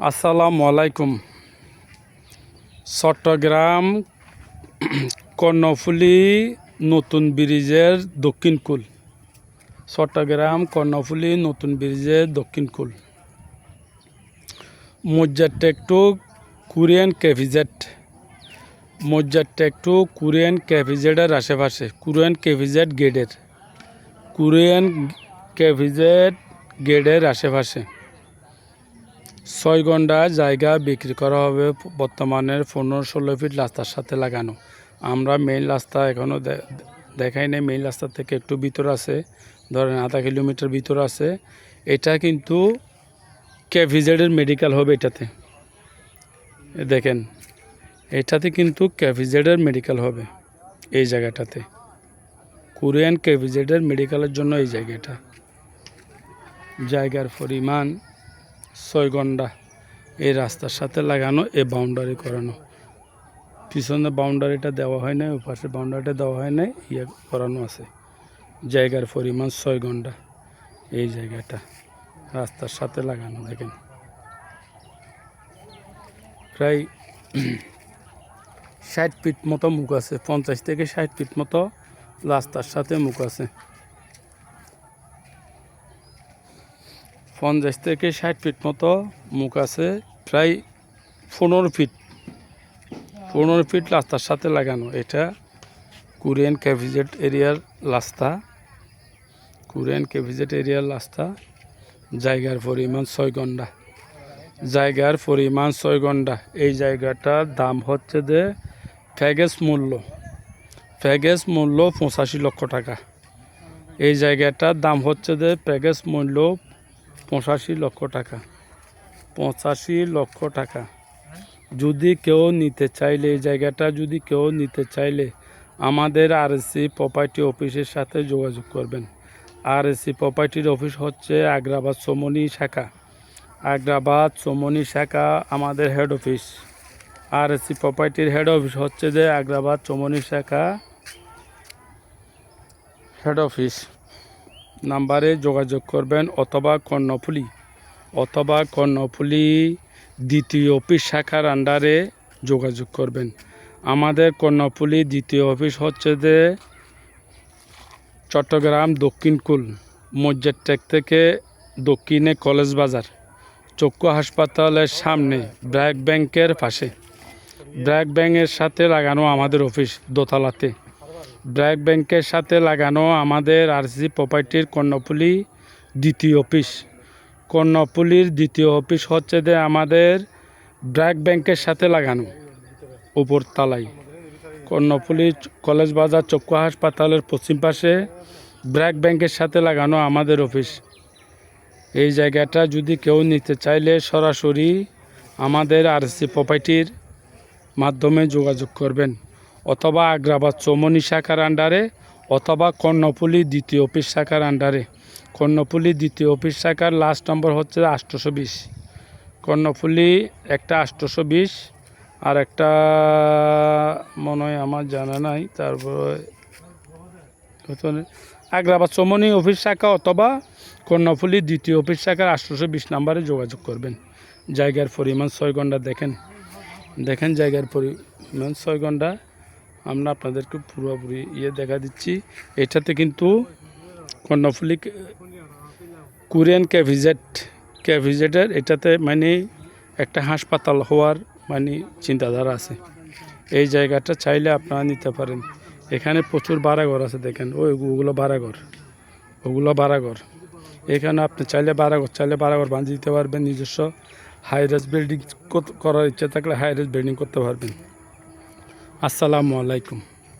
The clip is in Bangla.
আসসালামু আলাইকুম চট্টগ্রাম কর্ণফুলি নতুন ব্রিজের দক্ষিণ কুল চট্টগ্রাম কর্ণফুলি নতুন ব্রিজের দক্ষিণ কুল মজ্জার টেকটু কোরিয়ান ক্যাফিজেট। মজ্জার টেকটু কোরিয়ান ক্যাফিজেটের আশেপাশে, কোরিয়ান ক্যাফিজেট গেটের। কোরিয়ান ক্যাফিজেট গেটের আশেপাশে। ছয় ঘণ্টা জায়গা বিক্রি করা হবে বর্তমানে পনেরো ষোলো ফিট রাস্তার সাথে লাগানো। আমরা মেইন রাস্তা এখনও দেখাই নাই মেইন রাস্তা থেকে একটু ভিতর আছে, ধরেন আধা কিলোমিটার ভিতর আছে। এটা কিন্তু ক্যাভিজেডের মেডিকেল হবে এটাতে। দেখেন, এটাতে কিন্তু ক্যাভিজেডের মেডিকেল হবে এই জায়গাটাতে। কোরিয়ান ক্যাভিজেডের মেডিকেলের জন্য এই জায়গাটা। জায়গার পরিমাণ ছয় ঘণ্টা এই রাস্তার সাথে লাগানো এ বাউন্ডারি করানো। পিছনে বাউন্ডারিটা দেওয়া হয় নাই, ওপাশে বাউন্ডারিটা দেওয়া হয় নাই ইয়ে করানো আছে। জায়গার পরিমাণ ছয় ঘণ্টা এই জায়গাটা, রাস্তার সাথে লাগানো, দেখেন। প্রায় ষাট ফিট মতো মুখ আছে, পঞ্চাশ থেকে ষাট ফিট মতো রাস্তার সাথে মুখ আছে। পঞ্চাশ থেকে ষাট ফিট মতো মুখ আছে, প্রায় পনেরো ফিট। পনেরো ফিট রাস্তার সাথে লাগানো। এটা কোরিয়ান ক্যাভিজেট এরিয়ার রাস্তা। কোরিয়ান ক্যাভিজেট এরিয়ার রাস্তা। জায়গার পরিমাণ ছয় ঘণ্টা। জায়গার পরিমাণ ছয় ঘণ্টা। এই জায়গাটার দাম হচ্ছে যে প্যাকেজ মূল্য। প্যাকেজ মূল্য পঁচাশি লক্ষ টাকা। এই জায়গাটার দাম হচ্ছে যে প্যাকেজ মূল্য পঁচাশি লক্ষ টাকা। পঁচাশি লক্ষ টাকা। যদি কেউ নিতে চাইলে, এই জায়গাটা যদি কেউ নিতে চাইলে, আমাদের আর এসি প্রপার্টি অফিসের সাথে যোগাযোগ করবেন। আর এসি প্রপার্টির অফিস হচ্ছে আগ্রাবাদ চমনি শাখা। আগ্রাবাদ চমনি শাখা আমাদের হেড অফিস আর এসি প্রপার্টির হেড অফিস হচ্ছে যে আগ্রাবাদ চমনি শাখা হেড অফিস নাম্বারে যোগাযোগ করবেন অথবা কর্ণফুলি অথবা কর্ণফুলি দ্বিতীয় অফিস শাখার আন্ডারে যোগাযোগ করবেন। আমাদের কর্ণফুলি দ্বিতীয় অফিস হচ্ছে যে চট্টগ্রাম দক্ষিণ কুল মজ্জের টেক থেকে দক্ষিণে কলেজ বাজার, চক্ষু হাসপাতালের সামনে ব্র্যাক ব্যাংকের পাশে। ব্র্যাক ব্যাংকের সাথে লাগানো আমাদের অফিস দোতলাতে। ব্র্যাক ব্যাংকের সাথে লাগানো আমাদের আরসি প্রপার্টির কর্ণপুলি দ্বিতীয় অফিস। কর্ণপুলির দ্বিতীয় অফিস হচ্ছে যে আমাদের ব্র্যাক ব্যাংকের সাথে লাগানো, উপর তালাই কর্ণফুলি কলেজ বাজার চক্ষু হাসপাতালের পশ্চিম পাশে ব্র্যাক ব্যাংকের সাথে লাগানো আমাদের অফিস। এই জায়গাটা যদি কেউ নিতে চাইলে সরাসরি আমাদের আরসি প্রপার্টির মাধ্যমে যোগাযোগ করবেন। অথবা আগ্রাবাদ চৌমনি শাখার আন্ডারে অথবা কর্ণফুলি দ্বিতীয় অফিস শাখার আন্ডারে। কর্ণফুলি দ্বিতীয় অফিস শাখার লাস্ট নম্বর হচ্ছে আষ্টশো বিশ। কর্ণফুলি একটা আষ্টশো বিশ আর একটা মনে হয় আমার জানা নাই, তারপরে আগ্রাবাদ চৌমনি অফিস শাখা অথবা কর্ণফুলি দ্বিতীয় অফিস শাখার আষ্টশো বিশ নাম্বারে যোগাযোগ করবেন। জায়গার পরিমাণ ছয় ঘণ্টা দেখেন। দেখেন জায়গার পরিমাণ ছয় ঘণ্টা। আমরা আপনাদেরকে পুরোপুরি ইয়ে দেখা দিচ্ছি। এটাতে কিন্তু কর্ণফুলি কোরিয়ান ক্যাভিজেট, ক্যাভিজেটের এটাতে মানে একটা হাসপাতাল হওয়ার মানে চিন্তাধারা আছে। এই জায়গাটা চাইলে আপনারা নিতে পারেন। এখানে প্রচুর বাড়াঘর আছে দেখেন। ওই ওগুলো বাড়াঘর ওগুলো বাড়াঘর এখানে আপনি চাইলে বাড়াঘর চাইলে বাড়াঘর বাঁধিয়ে দিতে পারবেন। নিজস্ব হাই রেস বিল্ডিং করার ইচ্ছা থাকলে হাই রেস বিল্ডিং করতে পারবেন। আসসালামু আলাইকুম।